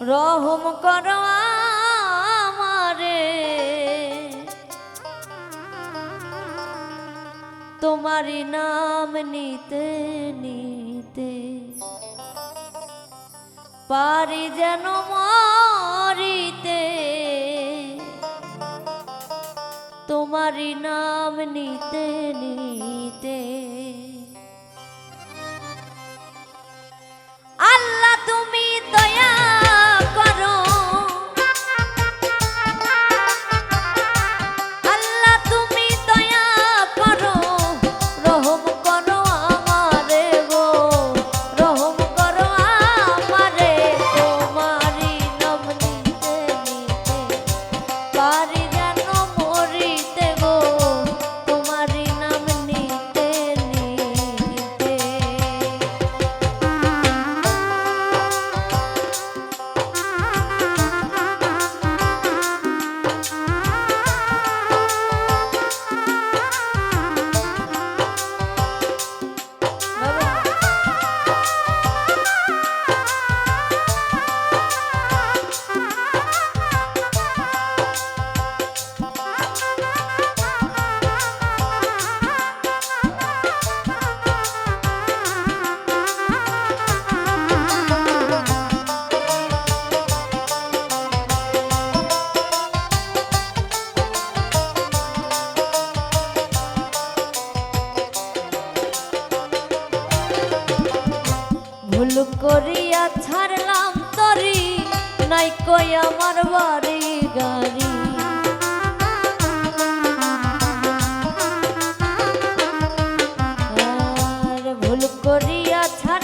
রহম কর আমারে। তোমারি নাম নিতে নিতে পারি যেন মরিতে। তোমারি নাম নিতে নিতে ভুল করিয়া ছাড়লাম তরি নাই কই আমার বাড়ি গাড়ি। ভুল করিয়া ছাড়